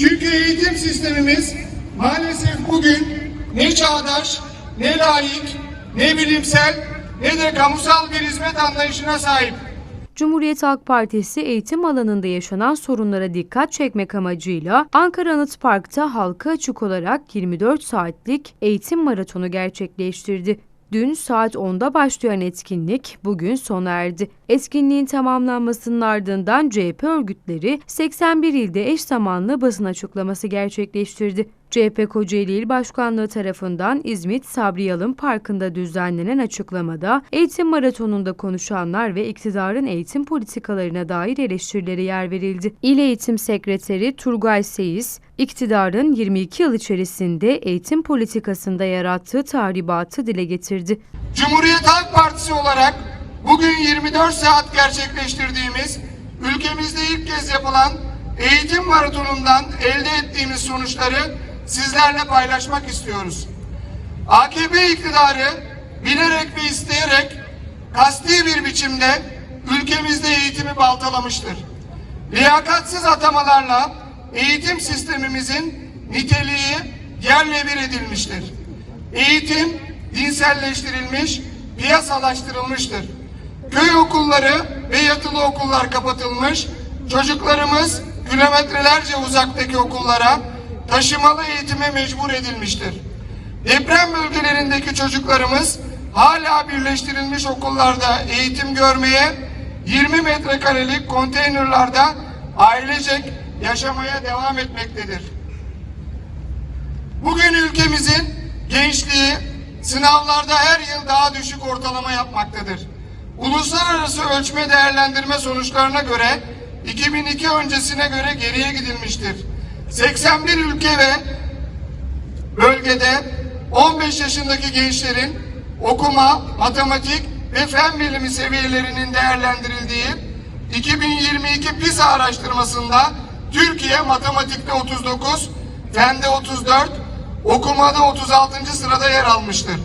Çünkü eğitim sistemimiz maalesef bugün ne çağdaş, ne layık, ne bilimsel, ne de kamusal bir hizmet anlayışına sahip. Cumhuriyet Halk Partisi eğitim alanında yaşanan sorunlara dikkat çekmek amacıyla Ankara Anıt Park'ta halka açık olarak 24 saatlik eğitim maratonu gerçekleştirdi. Dün saat 10'da başlayan etkinlik bugün sona erdi. Etkinliğin tamamlanmasının ardından CHP örgütleri 81 ilde eş zamanlı basın açıklaması gerçekleştirdi. CHP Kocaeli İl Başkanlığı tarafından İzmit Sabri Yalın Parkı'nda düzenlenen açıklamada eğitim maratonunda konuşanlar ve iktidarın eğitim politikalarına dair eleştirilere yer verildi. İl Eğitim Sekreteri Turgay Seyis, iktidarın 22 yıl içerisinde eğitim politikasında yarattığı tahribatı dile getirdi. Cumhuriyet Halk Partisi olarak bugün 24 saat gerçekleştirdiğimiz ülkemizde ilk kez yapılan eğitim maratonundan elde ettiğimiz sonuçları sizlerle paylaşmak istiyoruz. AKP iktidarı bilerek ve isteyerek kasti bir biçimde ülkemizde eğitimi baltalamıştır. Liyakatsiz atamalarla eğitim sistemimizin niteliği yerle bir edilmiştir. Eğitim dinselleştirilmiş, piyasalaştırılmıştır. Köy okulları ve yatılı okullar kapatılmış, çocuklarımız kilometrelerce uzaktaki okullara taşımalı eğitime mecbur edilmiştir. Deprem bölgelerindeki çocuklarımız hala birleştirilmiş okullarda eğitim görmeye, 20 metrekarelik konteynerlarda ailecek yaşamaya devam etmektedir. Bugün ülkemizin gençliği sınavlarda her yıl daha düşük ortalama yapmaktadır. Uluslararası ölçme değerlendirme sonuçlarına göre 2002 öncesine göre geriye gidilmiştir. 81 ülke ve bölgede 15 yaşındaki gençlerin okuma, matematik ve fen bilimi seviyelerinin değerlendirildiği 2022 PISA araştırmasında Türkiye matematikte 39, fende 34, okumada 36. sırada yer almıştır.